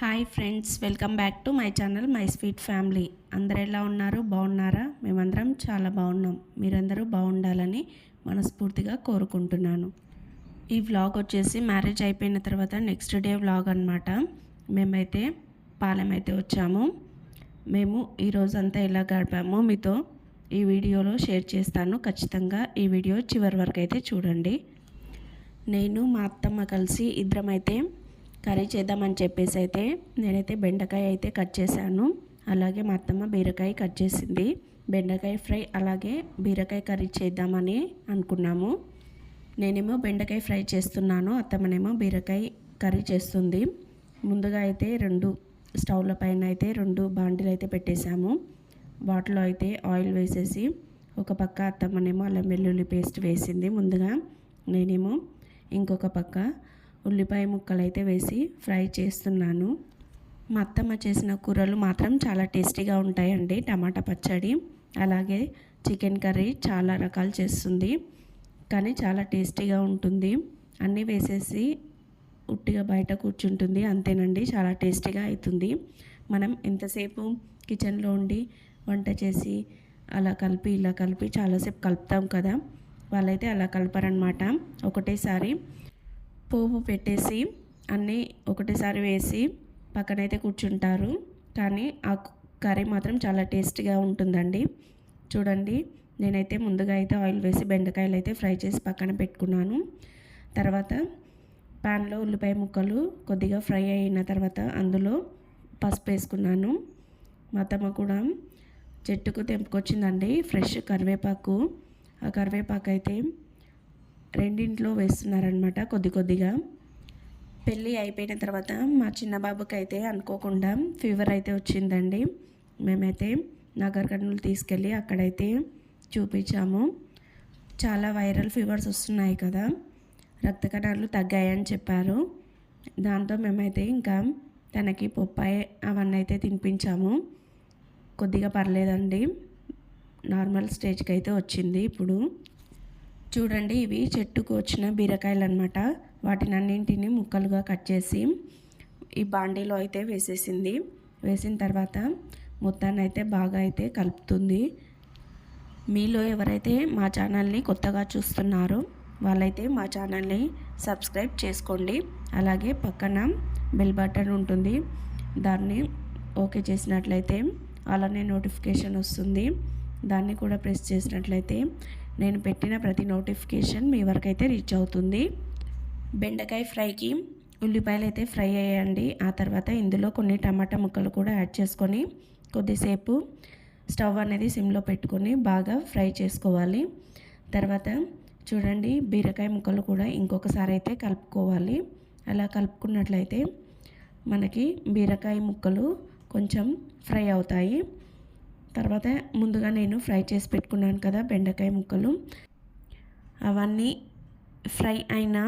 Hi friends welcome back to my channel my sweet family అందరు ఎలా ఉన్నారు? బాగున్నారా? మేమందరం చాలా బాగున్నాం. మీరందరూ బాగుండాలని మనస్ఫూర్తిగా కోరుకుంటున్నాను. ఈ వ్లాగ్ వచ్చేసి మ్యారేజ్ అయిపోయిన తర్వాత నెక్స్ట్ డే వ్లాగ్ అనమాట మేమైతే పాలెం అయితే వచ్చాము. మేము ఈ రోజంతా ఎలా గడిపామో మీతో ఈ వీడియోలో షేర్ చేస్తాను. ఖచ్చితంగా ఈ వీడియో చివరి వరకు అయితే చూడండి. నేను మా అత్తమ్మ కలిసి ఇద్దరం అయితే కర్రీ చేద్దామని చెప్పేసి అయితే నేనైతే బెండకాయ అయితే కట్ చేశాను. అలాగే మా అత్తమ్మ బీరకాయ కట్ చేసింది. బెండకాయ ఫ్రై అలాగే బీరకాయ కర్రీ చేద్దామని అనుకున్నాము. నేనేమో బెండకాయ ఫ్రై చేస్తున్నాను అత్తమ్మనేమో బీరకాయ కర్రీ చేస్తుంది. ముందుగా అయితే రెండు స్టవ్ల పైన అయితే రెండు బాండీలు అయితే పెట్టేశాము. వాటిలో అయితే ఆయిల్ వేసేసి ఒక పక్క అత్తమ్మనేమో అల్లం వెల్లుల్లి పేస్ట్ వేసింది ముందుగా. నేనేమో ఇంకొక పక్క ఉల్లిపాయ ముక్కలు అయితే వేసి ఫ్రై చేస్తున్నాను. మా అత్తమ్మ చేసిన కూరలు మాత్రం చాలా టేస్టీగా ఉంటాయండి. టమాటా పచ్చడి అలాగే చికెన్ కర్రీ చాలా రకాలు చేస్తుంది. కానీ చాలా టేస్టీగా ఉంటుంది. అన్నీ వేసేసి ఉట్టిగా బయట కూర్చుంటుంది. అంతేనండి చాలా టేస్టీగా అవుతుంది. మనం ఎంతసేపు కిచెన్లో ఉండి వంట చేసి అలా కలిపి ఇలా కలిపి చాలాసేపు కలుపుతాం కదా? వాళ్ళైతే అలా కలపరనమాట ఒకటేసారి పోపు పెట్టేసి అన్నీ ఒకటేసారి వేసి పక్కనైతే కూర్చుంటారు. కానీ ఆ కర్రీ మాత్రం చాలా టేస్టీగా ఉంటుందండి. చూడండి నేనైతే ముందుగా అయితే ఆయిల్ వేసి బెండకాయలు అయితే ఫ్రై చేసి పక్కన పెట్టుకున్నాను. తర్వాత ప్యాన్లో ఉల్లిపాయ ముక్కలు కొద్దిగా ఫ్రై అయిన తర్వాత అందులో పసుపు వేసుకున్నాను. మా కూడా చెట్టుకు తెంపుకొచ్చిందండి ఫ్రెష్ కరివేపాకు. ఆ కరివేపాకు అయితే రెండింట్లో వేస్తున్నారనమాట కొద్ది కొద్దిగా. పెళ్ళి అయిపోయిన తర్వాత మా చిన్న బాబుకి అయితే అనుకోకుండా ఫీవర్ అయితే వచ్చిందండి. మేమైతే నగర్ కర్నూలు తీసుకెళ్ళి అక్కడైతే చూపించాము. చాలా వైరల్ ఫీవర్స్ వస్తున్నాయి కదా. రక్త కణాలు తగ్గాయని చెప్పారు. దాంతో మేమైతే ఇంకా తనకి పొప్పాయి అవన్నీ అయితే తినిపించాము. కొద్దిగా పర్లేదండి. నార్మల్ స్టేజ్కి అయితే వచ్చింది ఇప్పుడు. చూడండి ఇవి చెట్టుకు వచ్చిన బీరకాయలు అనమాట వాటిని అన్నింటినీ ముక్కలుగా కట్ చేసి ఈ బాండీలో అయితే వేసేసింది. వేసిన తర్వాత మొత్తాన్ని అయితే బాగా అయితే కలుపుతుంది. మీలో ఎవరైతే మా ఛానల్ని కొత్తగా చూస్తున్నారో వాళ్ళైతే మా ఛానల్ని సబ్స్క్రైబ్ చేసుకోండి. అలాగే పక్కన బెల్ బటన్ ఉంటుంది. దాన్ని ఓకే చేసినట్లయితే అలానే నోటిఫికేషన్ వస్తుంది. దాన్ని కూడా ప్రెస్ చేసినట్లయితే నేను పెట్టిన ప్రతి నోటిఫికేషన్ మీ వరకు అయితే రీచ్ అవుతుంది. బెండకాయ ఫ్రైకి ఉల్లిపాయలు అయితే ఫ్రై అయ్యండి. ఆ తర్వాత ఇందులో కొన్ని టమాటా ముక్కలు కూడా యాడ్ చేసుకొని కొద్దిసేపు స్టవ్ అనేది సిమ్లో పెట్టుకొని బాగా ఫ్రై చేసుకోవాలి. తర్వాత చూడండి బీరకాయ ముక్కలు కూడా ఇంకొకసారి అయితే కలుపుకోవాలి. అలా కలుపుకున్నట్లయితే మనకి బీరకాయ ముక్కలు కొంచెం ఫ్రై అవుతాయి. తర్వాత ముందుగా నేను ఫ్రై చేసి పెట్టుకున్నాను కదా బెండకాయ ముక్కలు. అవన్నీ ఫ్రై అయిన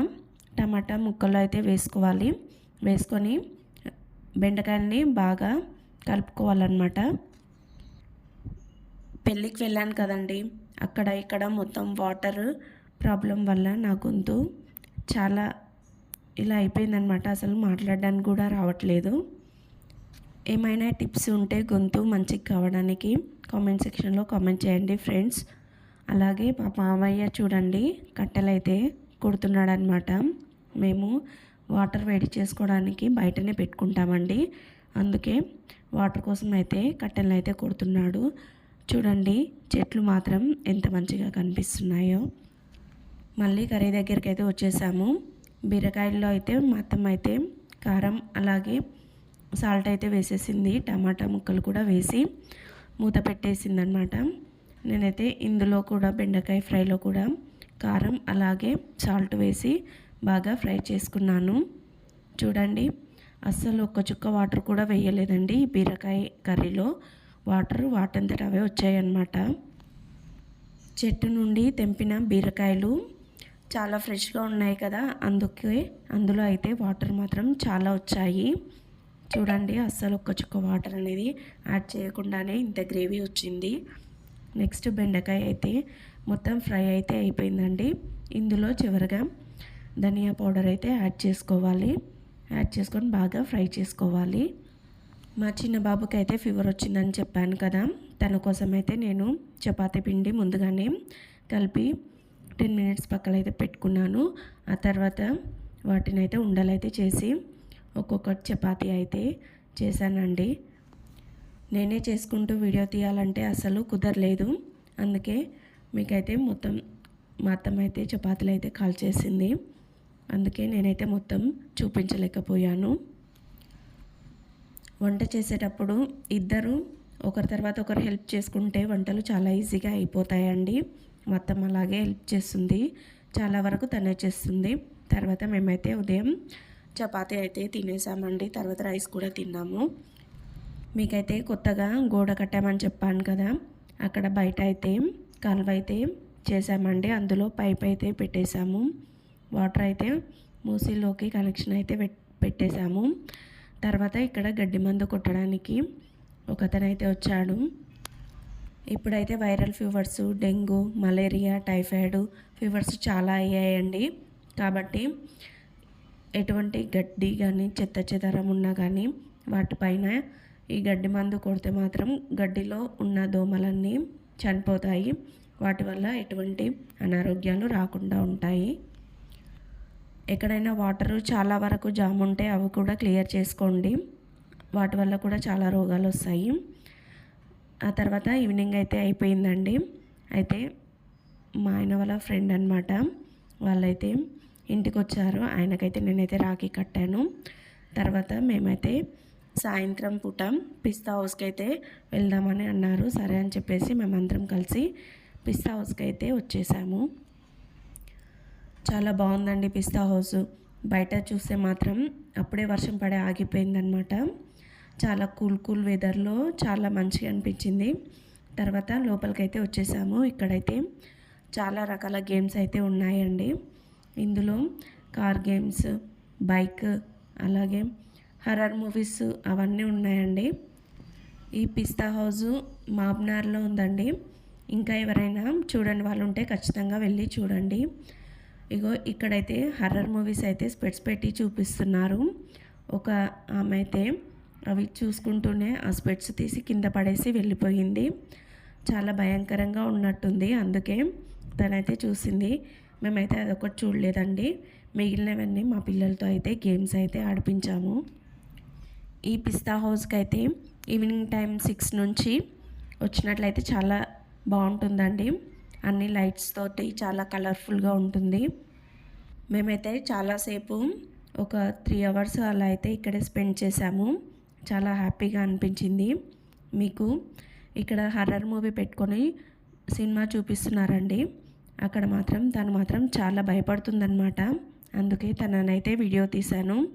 టమాటా ముక్కలు అయితే వేసుకోవాలి. వేసుకొని బెండకాయని బాగా కలుపుకోవాలన్నమాట. పెళ్ళికి వెళ్ళాను కదండి అక్కడ ఇక్కడ మొత్తం వాటర్ ప్రాబ్లం వల్ల నా గొంతు చాలా ఇలా అయిపోయిందనమాట అసలు మాట్లాడడానికి కూడా రావట్లేదు. ఏమైనా టిప్స్ ఉంటే గొంతు మంచిగా కావడానికి కామెంట్ సెక్షన్లో కామెంట్ చేయండి ఫ్రెండ్స్. అలాగే మా మామయ్య చూడండి కట్టెలైతే కొడుతున్నాడనమాట మేము వాటర్ వేడి చేసుకోవడానికి బయటనే పెట్టుకుంటామండి. అందుకే వాటర్ కోసం అయితే కట్టెలను అయితే కొడుతున్నాడు. చూడండి చెట్లు మాత్రం ఎంత మంచిగా కనిపిస్తున్నాయో. మళ్ళీ కర్రీ దగ్గరికి అయితే వచ్చేసాము. బీరకాయల్లో అయితే మొత్తం అయితే కారం అలాగే సాల్ట్ అయితే వేసేసింది టమాటా ముక్కలు కూడా వేసి మూత పెట్టేసింది అనమాట నేనైతే ఇందులో కూడా బెండకాయ ఫ్రైలో కూడా కారం అలాగే సాల్ట్ వేసి బాగా ఫ్రై చేసుకున్నాను. చూడండి అస్సలు ఒక్క చుక్క వాటర్ కూడా వేయలేదండి బీరకాయ కర్రీలో. వాటర్ వాటంతట అవే వచ్చాయన్నమాట. చెట్టు నుండి తెంపిన బీరకాయలు చాలా ఫ్రెష్గా ఉన్నాయి కదా అందుకే అందులో అయితే వాటర్ మాత్రం చాలా వచ్చాయి. చూడండి అస్సలు ఒక్క చుక్క వాటర్ అనేది యాడ్ చేయకుండానే ఇంత గ్రేవీ వచ్చింది. నెక్స్ట్ బెండకాయ అయితే మొత్తం ఫ్రై అయితే అయిపోయిందండి. ఇందులో చివరిగా ధనియా పౌడర్ అయితే యాడ్ చేసుకోవాలి. యాడ్ చేసుకొని బాగా ఫ్రై చేసుకోవాలి. మా చిన్న బాబుకి అయితే ఫీవర్ వచ్చిందని చెప్పాను కదా. తన కోసం అయితే నేను చపాతీ పిండి ముందుగానే కలిపి టెన్ మినిట్స్ పక్కన అయితే పెట్టుకున్నాను. ఆ తర్వాత వాటిని అయితే ఉండలైతే చేసి ఒక్కొక్క చపాతీ అయితే చేశానండి. నేనే చేసుకుంటూ వీడియో తీయాలంటే అసలు కుదరలేదు. అందుకే మీకైతే మొత్తం మా అత్తమ్మ అయితే చపాతీలు అయితే కాల్ చేసింది అందుకే నేనైతే మొత్తం చూపించలేకపోయాను. వంట చేసేటప్పుడు ఇద్దరు ఒకరి తర్వాత ఒకరు హెల్ప్ చేసుకుంటే వంటలు చాలా ఈజీగా అయిపోతాయండి. మొత్తం అలాగే హెల్ప్ చేస్తుంది. చాలా వరకు తనే చేస్తుంది. తర్వాత మేమైతే ఉదయం చపాతీ అయితే తినేసామండి తర్వాత రైస్ కూడా తిన్నాము. మీకైతే కొత్తగా గోడ కట్టామని చెప్పాను కదా అక్కడ బయట అయితే కాలువ అయితే చేసామండి అందులో పైప్ అయితే పెట్టేశాము వాటర్ అయితే మూసీలోకి కనెక్షన్ అయితే పెట్టేశాము తర్వాత ఇక్కడ గడ్డి మందు కొట్టడానికి ఒకతనైతే వచ్చాడు. ఇప్పుడైతే viral fevers dengue malaria typhoid fevers చాలా అయ్యాయండి. కాబట్టి ఎటువంటి గడ్డి కానీ చెత్త చెదరం ఉన్నా కానీ వాటిపైన ఈ గడ్డి మందు కొడితే మాత్రం గడ్డిలో ఉన్న దోమలన్నీ చనిపోతాయి. వాటి వల్ల ఎటువంటి అనారోగ్యాలు రాకుండా ఉంటాయి. ఎక్కడైనా వాటరు చాలా వరకు జామ్ ఉంటే అవి కూడా క్లియర్ చేసుకోండి. వాటి వల్ల కూడా చాలా రోగాలు వస్తాయి. ఆ తర్వాత ఈవినింగ్ అయితే అయిపోయిందండి. అయితే మా ఆయన వాళ్ళ ఫ్రెండ్ అనమాట వాళ్ళైతే ఇంటికి వచ్చారు ఆయనకైతే నేనైతే రాఖీ కట్టాను. తర్వాత మేమైతే సాయంత్రం పూట పిస్తా హౌస్కి అయితే వెళ్దామని అన్నారు. సరే అని చెప్పేసి మేమందరం కలిసి పిస్తా హౌస్కి అయితే వచ్చేసాము. చాలా బాగుందండి పిస్తా హౌస్. బయట చూస్తే మాత్రం అప్పుడే వర్షం పడే ఆగిపోయిందనమాట చాలా కూల్ కూల్ వెదర్లో చాలా మంచిగా అనిపించింది. తర్వాత లోపలికైతే వచ్చేసాము. ఇక్కడైతే చాలా రకాల గేమ్స్ అయితే ఉన్నాయండి. ఇందులో కార్ గేమ్స్ బైక్ అలాగే హర్రర్ మూవీస్ అవన్నీ ఉన్నాయండి. ఈ పిస్తా హౌస్ మాబ్నార్లో ఉందండి. ఇంకా ఎవరైనా చూడండి వాళ్ళు ఉంటే ఖచ్చితంగా వెళ్ళి చూడండి. ఇగో ఇక్కడైతే హర్రర్ మూవీస్ అయితే స్పెట్స్ పెట్టి చూపిస్తున్నారు. ఒక ఆమె అయితే అవి చూసుకుంటూనే ఆ స్పెట్స్ తీసి కింద పడేసి వెళ్ళిపోయింది. చాలా భయంకరంగా ఉన్నట్టుంది. అందుకే తనైతే చూసింది. మేమైతే అదొకటి చూడలేదండి. మిగిలినవన్నీ మా పిల్లలతో అయితే గేమ్స్ అయితే ఆడిపించాము. ఈ పిస్తా హౌస్కి అయితే ఈవినింగ్ టైం సిక్స్ నుంచి వచ్చినట్లయితే చాలా బాగుంటుందండి. అన్ని లైట్స్ తోటి చాలా కలర్ఫుల్గా ఉంటుంది. మేమైతే చాలాసేపు ఒక త్రీ అవర్స్ అలా అయితే ఇక్కడే స్పెండ్ చేసాము చాలా హ్యాపీగా అనిపించింది. మీకు ఇక్కడ హర్రర్ మూవీ పెట్టుకొని సినిమా చూపిస్తున్నారండి. అక్కడ మాత్రం తను మాత్రం చాలా భయపడుతుందన్నమాట. అందుకే తననైతే వీడియో తీశాను.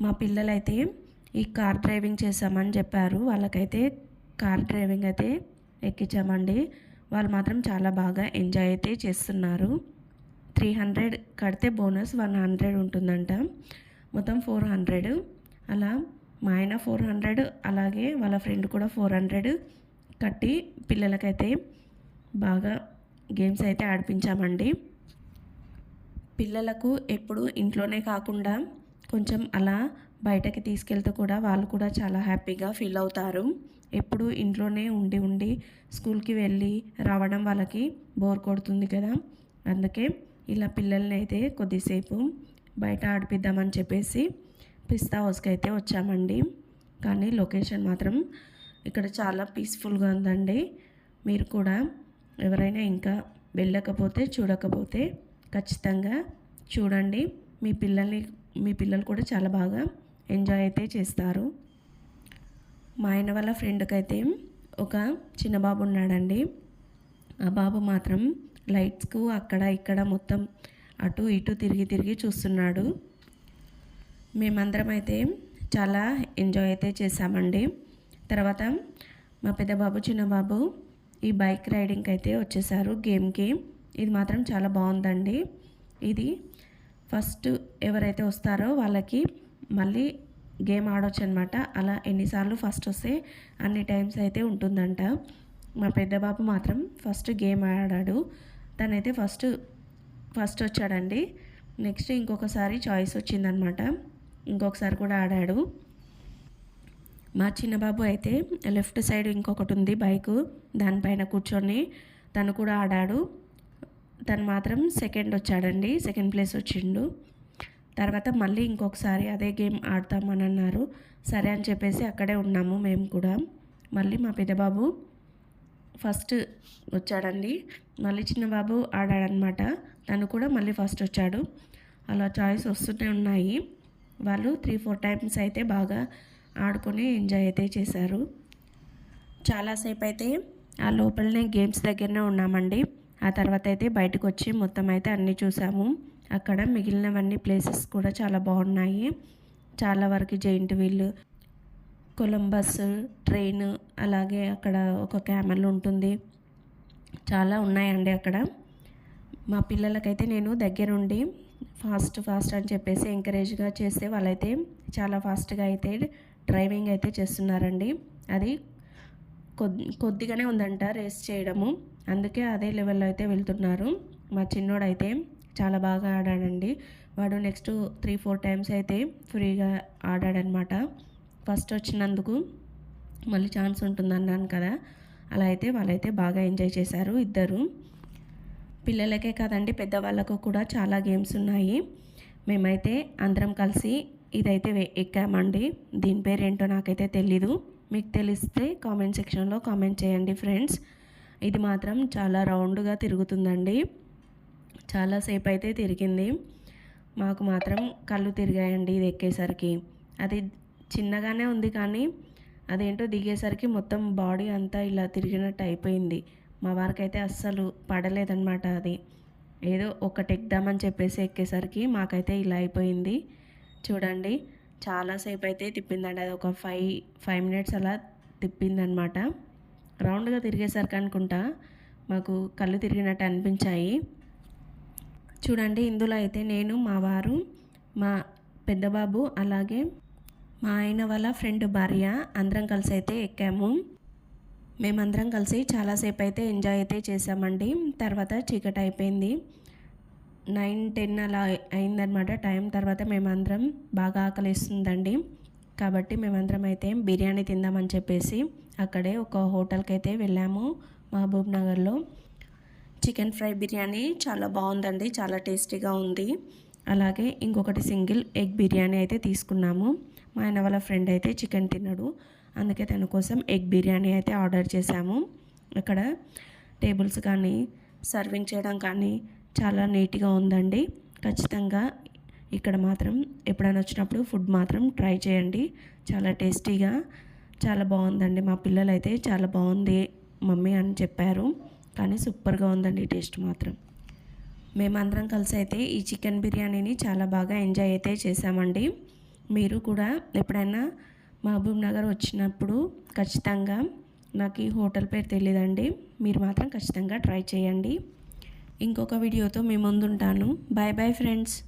మా పిల్లలైతే ఈ కార్ డ్రైవింగ్ చేసామని చెప్పారు. వాళ్ళకైతే కార్ డ్రైవింగ్ అయితే ఎక్కించామండి. వాళ్ళు మాత్రం చాలా బాగా ఎంజాయ్ అయితే చేస్తున్నారు. త్రీ హండ్రెడ్ కడితే బోనస్ వన్ హండ్రెడ్ ఉంటుందంట. మొత్తం ఫోర్ హండ్రెడ్. అలా మా ఆయన ఫోర్ హండ్రెడ్ అలాగే వాళ్ళ ఫ్రెండ్ కూడా ఫోర్ హండ్రెడ్ కట్టి పిల్లలకైతే బాగా గేమ్స్ అయితే ఆడిపించామండి. పిల్లలకు ఎప్పుడు ఇంట్లోనే కాకుండా కొంచెం అలా బయటకి తీసుకెళ్తే కూడా వాళ్ళు కూడా చాలా హ్యాపీగా ఫీల్ అవుతారు. ఎప్పుడు ఇంట్లోనే ఉండి ఉండి స్కూల్కి వెళ్ళి రావడం వాళ్ళకి బోర్ కొడుతుంది కదా. అందుకే ఇలా పిల్లల్ని అయితే కొద్దిసేపు బయట ఆడిపిద్దామని చెప్పేసి పిస్తా హౌస్కి అయితే వచ్చామండి. కానీ లొకేషన్ మాత్రం ఇక్కడ చాలా పీస్ఫుల్గా ఉందండి. మీరు కూడా ఎవరైనా ఇంకా వెళ్ళకపోతే చూడకపోతే ఖచ్చితంగా చూడండి. మీ పిల్లల్ని మీ పిల్లలు కూడా చాలా బాగా ఎంజాయ్ అయితే చేస్తారు. మా ఆయన వాళ్ళ ఫ్రెండ్కి అయితే ఒక చిన్న బాబు ఉన్నాడండి. ఆ బాబు మాత్రం లైట్స్కు అక్కడ ఇక్కడ మొత్తం అటు ఇటు తిరిగి తిరిగి చూస్తున్నాడు. మేమందరం అయితే చాలా ఎంజాయ్ అయితే చేసామండి తర్వాత మా పెద్ద బాబు చిన్న బాబు ఈ బైక్ రైడింగ్కి అయితే వచ్చేసారు గేమ్కి. ఇది మాత్రం చాలా బాగుందండి. ఇది ఫస్ట్ ఎవరైతే వస్తారో వాళ్ళకి మళ్ళీ గేమ్ ఆడొచ్చు అనమాట అలా ఎన్నిసార్లు ఫస్ట్ వస్తే అన్ని టైమ్స్ అయితే ఉంటుందంట. మా పెద్ద బాబు మాత్రం ఫస్ట్ గేమ్ ఆడాడు. తనైతే ఫస్ట్ ఫస్ట్ వచ్చాడండి. నెక్స్ట్ ఇంకొకసారి చాయిస్ వచ్చిందనమాట. ఇంకొకసారి కూడా ఆడాడు. మా చిన్న బాబు అయితే లెఫ్ట్ సైడ్ ఇంకొకటి ఉంది బైకు. దానిపైన కూర్చొని తను కూడా ఆడాడు. తను మాత్రం సెకండ్ వచ్చాడండి. సెకండ్ ప్లేస్ వచ్చిండు. తర్వాత మళ్ళీ ఇంకొకసారి అదే గేమ్ ఆడతామని అన్నారు. సరే అని చెప్పేసి అక్కడే ఉన్నాము మేము కూడా. మళ్ళీ మా పెద్దబాబు ఫస్ట్ వచ్చాడండి. మళ్ళీ చిన్న బాబు ఆడాడనమాట తను కూడా మళ్ళీ ఫస్ట్ వచ్చాడు. అలా చాయిస్ వస్తూనే ఉన్నాయి. వాళ్ళు త్రీ ఫోర్ టైమ్స్ అయితే బాగా ఆడుకొని ఎంజాయ్ అయితే చేశారు. చాలాసేపు అయితే ఆ లోపలనే గేమ్స్ దగ్గరనే ఉన్నామండి. ఆ తర్వాత అయితే బయటకు వచ్చి మొత్తం అయితే అన్నీ చూసాము. అక్కడ మిగిలినవన్నీ ప్లేసెస్ కూడా చాలా బాగున్నాయి. చాలా వరకు జైంట్ వీల్ కొలంబస్ ట్రైన్ అలాగే అక్కడ ఒక క్యామెల్ ఉంటుంది. చాలా ఉన్నాయండి అక్కడ. మా పిల్లలకైతే నేను దగ్గరుండి ఫాస్ట్ ఫాస్ట్ అని చెప్పేసి ఎంకరేజ్గా చేస్తే వాళ్ళైతే చాలా ఫాస్ట్గా అయితే డ్రైవింగ్ అయితే చేస్తున్నారండి. అది కొద్ది కొద్దిగానే ఉందంట రేస్ చేయడము. అందుకే అదే లెవెల్లో అయితే వెళ్తున్నారు. మా చిన్నోడైతే చాలా బాగా ఆడాడండి. వాడు నెక్స్ట్ త్రీ ఫోర్ టైమ్స్ అయితే ఫ్రీగా ఆడాడనమాట. ఫస్ట్ వచ్చినందుకు మళ్ళీ ఛాన్స్ ఉంటుందన్నాను కదా. అలా అయితే వాళ్ళైతే బాగా ఎంజాయ్ చేశారు ఇద్దరు. పిల్లలకే కాదండి పెద్దవాళ్ళకు కూడా చాలా గేమ్స్ ఉన్నాయి. మేమైతే అందరం కలిసి ఇదైతే ఎక్కామండి. దీని పేరు ఏంటో నాకైతే తెలీదు. మీకు తెలిస్తే కామెంట్ సెక్షన్లో కామెంట్ చేయండి ఫ్రెండ్స్. ఇది మాత్రం చాలా రౌండ్గా తిరుగుతుందండి. చాలాసేపు అయితే తిరిగింది. మాకు మాత్రం కళ్ళు తిరిగాయండి ఇది ఎక్కేసరికి. అది చిన్నగానే ఉంది కానీ అదేంటో దిగేసరికి మొత్తం బాడీ అంతా ఇలా తిరిగినట్టు అయిపోయింది. మా వారికి అయితే అస్సలు పడలేదన్నమాట అది. ఏదో ఒకటి ఎక్కుదామని చెప్పేసి ఎక్కేసరికి మాకైతే ఇలా అయిపోయింది. చూడండి. చాలాసేపు అయితే తిప్పిందండి. అది ఒక ఫైవ్ ఫైవ్ మినిట్స్ అలా తిప్పిందనమాట రౌండ్గా తిరిగేసరికి అనుకుంటా మాకు కళ్ళు తిరిగినట్టు అనిపించాయి. చూడండి ఇందులో అయితే నేను మా వారు మా పెద్దబాబు అలాగే మా ఆయన వాళ్ళ ఫ్రెండ్ భార్య అందరం కలిసి అయితే ఎక్కాము. మేమందరం కలిసి చాలాసేపు అయితే ఎంజాయ్ అయితే చేసామండి తర్వాత చీకటి అయిపోయింది. నైన్ టెన్ అలా అయిందనమాట టైం తర్వాత మేమందరం బాగా ఆకలిస్తుందండి. కాబట్టి మేమందరం అయితే బిర్యానీ తిందామని చెప్పేసి అక్కడే ఒక హోటల్కి అయితే వెళ్ళాము మహబూబ్ నగర్లో. చికెన్ ఫ్రై బిర్యానీ చాలా బాగుందండి చాలా టేస్టీగా ఉంది. అలాగే ఇంకొకటి సింగిల్ ఎగ్ బిర్యానీ అయితే తీసుకున్నాము. మా ఆయన వాళ్ళ ఫ్రెండ్ అయితే చికెన్ తిన్నాడు. అందుకే తన కోసం ఎగ్ బిర్యానీ అయితే ఆర్డర్ చేశాము. అక్కడ టేబుల్స్ కానీ సర్వింగ్ చేయడం కానీ చాలా నీట్గా ఉందండి. ఖచ్చితంగా ఇక్కడ మాత్రం ఎప్పుడైనా వచ్చినప్పుడు ఫుడ్ మాత్రం ట్రై చేయండి. చాలా టేస్టీగా చాలా బాగుందండి. మా పిల్లలు అయితే చాలా బాగుంది మమ్మీ అని చెప్పారు. కానీ సూపర్గా ఉందండి టేస్ట్ మాత్రం. మేమందరం కలిసి అయితే ఈ చికెన్ బిర్యానీని చాలా బాగా ఎంజాయ్ అయితే చేసామండి మీరు కూడా ఎప్పుడైనా మహబూబ్ నగర్ వచ్చినప్పుడు ఖచ్చితంగా నాకు ఈ హోటల్ పేరు తెలియదండి మీరు మాత్రం ఖచ్చితంగా ట్రై చేయండి. ఇంకొక వీడియోతో మీ ముందుంటాను. Bye bye friends.